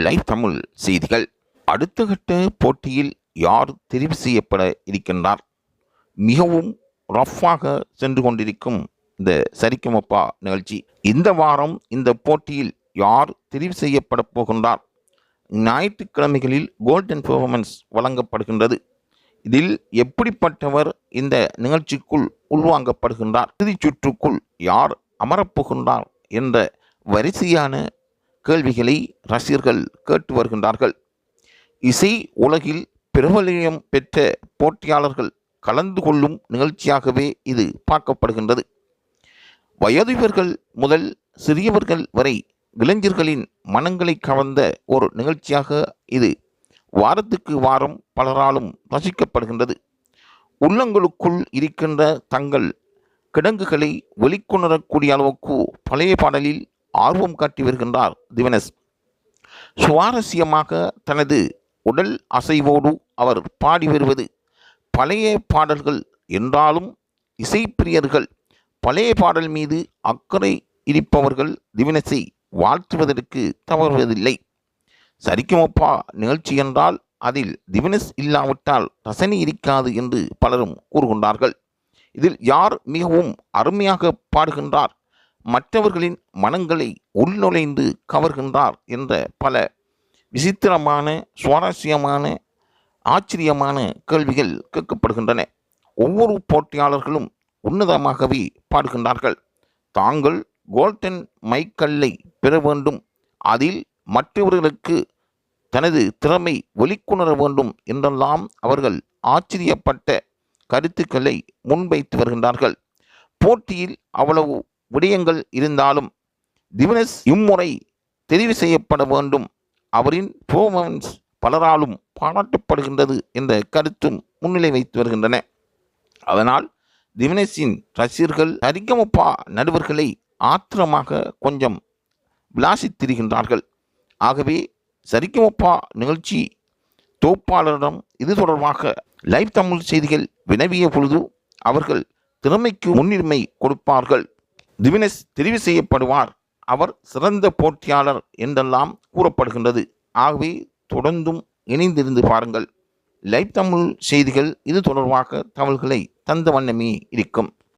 Live Tamil செய்திகள். அடுத்த கட்ட போட்டியில் யார் தெரிவு செய்யப்பட இருக்கின்றார்? மிகவும் ரஃப்பாக சென்று கொண்டிருக்கும் இந்த சரிக்குமப்பா நிகழ்ச்சி. இந்த வாரம் இந்த போட்டியில் யார் தெரிவு செய்யப்பட போகின்றார்? ஞாயிற்றுக்கிழமைகளில் கோல்டன் பெர்ஃபார்மன்ஸ் வழங்கப்படுகின்றது. இதில் எப்படிப்பட்டவர் இந்த நிகழ்ச்சிக்குள் உள்வாங்கப்படுகின்றார்? இறுதிச் சுற்றுக்குள் யார் அமரப்போகின்றார் என்ற வரிசையான கேள்விகளை ரசிகர்கள் கேட்டு வருகின்றார்கள். இசை உலகில் பிரபலியம் பெற்ற போட்டியாளர்கள் கலந்து கொள்ளும் நிகழ்ச்சியாகவே இது பார்க்கப்படுகின்றது. வயதுவர்கள் முதல் சிறியவர்கள் வரை இளைஞர்களின் மனங்களை கவர்ந்த ஒரு நிகழ்ச்சியாக இது வாரத்துக்கு வாரம் பலராலும் ரசிக்கப்படுகின்றது. உள்ளங்களுக்குள் இருக்கின்ற தங்கள் கிடங்குகளை வெளிக்கொணரக்கூடிய அளவுக்கு பழைய பாடலில் ஆர்வம் காட்டி வருகின்றார் திவனஸ். சுவாரஸ்யமாக தனது உடல் அசைவோடு அவர் பாடி வருவது பழைய பாடல்கள் என்றாலும் இசைப்பிரியர்கள் பழைய பாடல் மீது அக்கறை இருப்பவர்கள் திவினஸை வாழ்த்துவதற்கு தவறுவதில்லை. சரிக்குமப்பா நிகழ்ச்சி என்றால் அதில் திவினஸ் இல்லாவிட்டால் ரசனை இருக்காது என்று பலரும் கூறுகின்றார்கள். இதில் யார் மிகவும் அருமையாக பாடுகின்றார்? மற்றவர்களின் மனங்களை உள்நுழைந்து கவர்கின்றார் என்ற பல விசித்திரமான சுவாரஸ்யமான ஆச்சரியமான கேள்விகள் கேட்கப்படுகின்றன. ஒவ்வொரு போட்டியாளர்களும் உன்னதமாகவே பாடுகின்றார்கள். தாங்கள் கோல்டன் மைக்கல்லை பெற வேண்டும். அதில் மற்றவர்களுக்கு தனது திறமை வெளிக்கொணர வேண்டும் என்றெல்லாம் அவர்கள் ஆச்சரியப்பட்ட கருத்துக்களை முன்வைத்து வருகின்றார்கள். போட்டியில் அவ்வளவு விடயங்கள் இருந்தாலும் திவினஸ் இம்முறை தெரிவு செய்யப்பட வேண்டும். அவரின் பெர்ஃபார்மன்ஸ் பலராலும் பாராட்டப்படுகின்றது என்ற கருத்தும் முன்னிலை வைத்து வருகின்றன. அதனால் திவினஸின் ரசிகர்கள் சரிகமப்பா நடுவர்களை ஆத்திரமாக கொஞ்சம் விலாசித்திரிகின்றார்கள் ஆகவே சரிகமப்பா நிகழ்ச்சி தொகுப்பாளரிடம் இது தொடர்பாக லைவ் தமிழ் செய்திகள் வினவிய பொழுது அவர்கள் திறமைக்கு முன்னுரிமை கொடுப்பார்கள். திவினஸ் தெரிவு செய்யப்படுவார். அவர் சிறந்த போட்டியாளர் என்றெல்லாம் கூறப்படுகின்றது. ஆகவே தொடர்ந்தும் இணைந்திருந்து பாருங்கள். லைவ் தமிழ் செய்திகள் இது தொடர்பாக தகவல்களை தந்த வண்ணமே இருக்கும்.